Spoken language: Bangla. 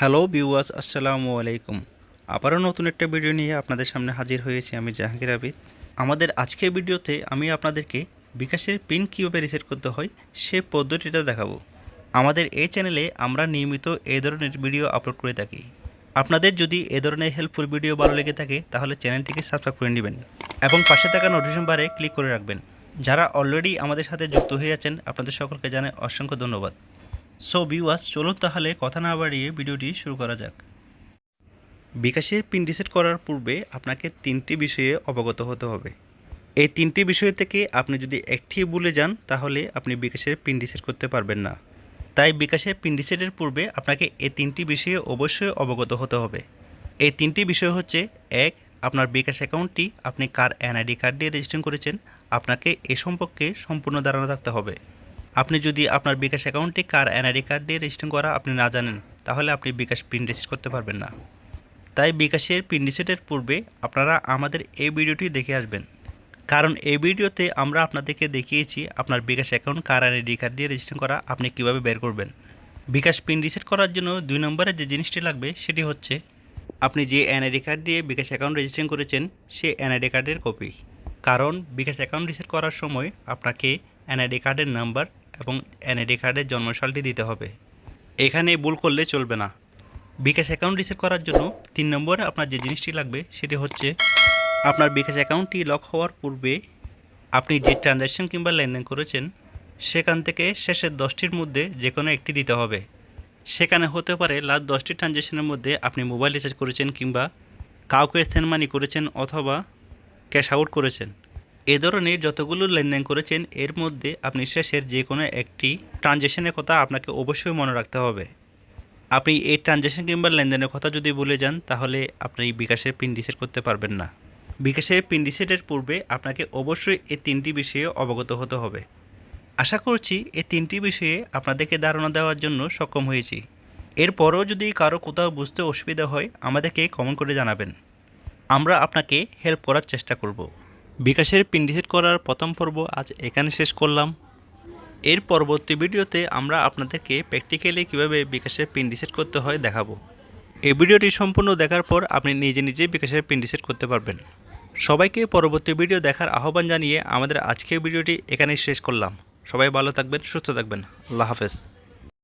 হ্যালো বিওয়াস আসসালামু আলাইকুম। আবারও নতুন একটা ভিডিও নিয়ে আপনাদের সামনে হাজির হয়েছি আমি জাহাঙ্গীর আবিদ। আমাদের আজকের ভিডিওতে আমি আপনাদেরকে বিকাশের পিন কীভাবে রিসেট করতে হয় সে পদ্ধতিটা দেখাবো। আমাদের এই চ্যানেলে আমরা নিয়মিত এই ধরনের ভিডিও আপলোড করে থাকি। আপনাদের যদি এ ধরনের হেল্পফুল ভিডিও ভালো লেগে থাকে, তাহলে চ্যানেলটিকে সাবস্ক্রাইব করে নেবেন এবং পাশে থাকা নোটিফিকেশন বারে ক্লিক করে রাখবেন। যারা অলরেডি আমাদের সাথে যুক্ত হয়ে আছেন, আপনাদের সকলকে জানাই অসংখ্য ধন্যবাদ। সো ভিউয়ার্স চলুন তাহলে কথা না বাড়িয়ে ভিডিওটি শুরু করা যাক। বিকাশের পিন রিসেট করার পূর্বে আপনাকে তিনটি বিষয়ে অবগত হতে হবে। এই তিনটি বিষয় থেকে আপনি যদি একটি ভুলে যান, তাহলে আপনি বিকাশের পিন রিসেট করতে পারবেন না। তাই বিকাশের পিন রিসেটের পূর্বে আপনাকে এই তিনটি বিষয়ে অবশ্যই অবগত হতে হবে। এই তিনটি বিষয় হচ্ছে, এক, আপনার বিকাশ অ্যাকাউন্টটি আপনি কার এনআইডি কার্ড দিয়ে রেজিস্ট্রেশন করেছেন, আপনাকে এ সম্পর্কে সম্পূর্ণ ধারণা থাকতে হবে। আপনি যদি আপনার বিকাশ অ্যাকাউন্টে কার এনআইডি কার্ড দিয়ে রেজিস্ট্রেশন করা আপনি না জানেন, তাহলে আপনি বিকাশ পিন রিসেট করতে পারবেন না। তাই বিকাশের পিন রিসেটের পূর্বে আপনারা আমাদের এই ভিডিওটি দেখে আসবেন। কারণ এই ভিডিওতে আমরা আপনাদেরকে দেখিয়েছি আপনার বিকাশ অ্যাকাউন্ট কার এনআইডি কার্ড দিয়ে রেজিস্ট্রেশন করা আপনি কীভাবে বের করবেন। বিকাশ পিন রিসেট করার জন্য দুই নম্বরে যে জিনিসটি লাগবে সেটি হচ্ছে, আপনি যে এনআইডি কার্ড দিয়ে বিকাশ অ্যাকাউন্ট রেজিস্ট্রেশন করেছেন সে এনআইডি কার্ডের কপি। কারণ বিকাশ অ্যাকাউন্ট রিসেট করার সময় আপনাকে এনআইডি কার্ডের নাম্বার এবং এনআইডি কার্ডের জন্মসালটি দিতে হবে। এখানে ভুল করলে চলবে না। বিকাশ অ্যাকাউন্ট রিসেট করার জন্য তিন নম্বরে আপনার যে জিনিসটি লাগবে সেটি হচ্ছে আপনার বিকাশ অ্যাকাউন্টটি লক হওয়ার পূর্বে আপনি যে ট্রানজ্যাকশন কিংবা লেনদেন করেছেন, সেখান থেকে শেষের দশটির মধ্যে যে কোনো একটি দিতে হবে। সেখানে হতে পারে লাস্ট দশটি ট্রানজ্যাকশনের মধ্যে আপনি মোবাইল রিচার্জ করেছেন কিংবা কাউকে সেন্ড মানি করেছেন অথবা ক্যাশ আউট করেছেন। এ ধরনের যতগুলো লেনদেন করেছেন, এর মধ্যে আপনি শেষের যে কোনো একটি ট্রানজ্যাকশনের কথা আপনাকে অবশ্যই মনে রাখতে হবে। আপনি এই ট্রানজ্যাকশন কিংবা লেনদেনের কথা যদি ভুলে যান, তাহলে আপনি বিকাশের পিন রিসেট করতে পারবেন না। বিকাশের পিন রিসেটের পূর্বে আপনাকে অবশ্যই এই তিনটি বিষয়ে অবগত হতে হবে। আশা করছি এই তিনটি বিষয়ে আপনাদেরকে ধারণা দেওয়ার জন্য সক্ষম হয়েছি। এরপরও যদি কারও কোথাও বুঝতে অসুবিধা হয়, আমাদেরকে কমেন্ট করে জানাবেন। আমরা আপনাকে হেল্প করার চেষ্টা করব। বিকাশের পিন্ডিসেট করার প্রথম পর্ব আজ এখানে শেষ করলাম। এর পরবর্তী ভিডিওতে আমরা আপনাদেরকে প্র্যাকটিক্যালি কীভাবে বিকাশের পিন্ডিসেট করতে হয় দেখাবো। এই ভিডিওটি সম্পূর্ণ দেখার পর আপনি নিজে নিজে বিকাশের পিন্ডিসেট করতে পারবেন। সবাইকে পরবর্তী ভিডিও দেখার আহ্বান জানিয়ে আমাদের আজকের ভিডিওটি এখানেই শেষ করলাম। সবাই ভালো থাকবেন, সুস্থ থাকবেন। আল্লাহ হাফেজ।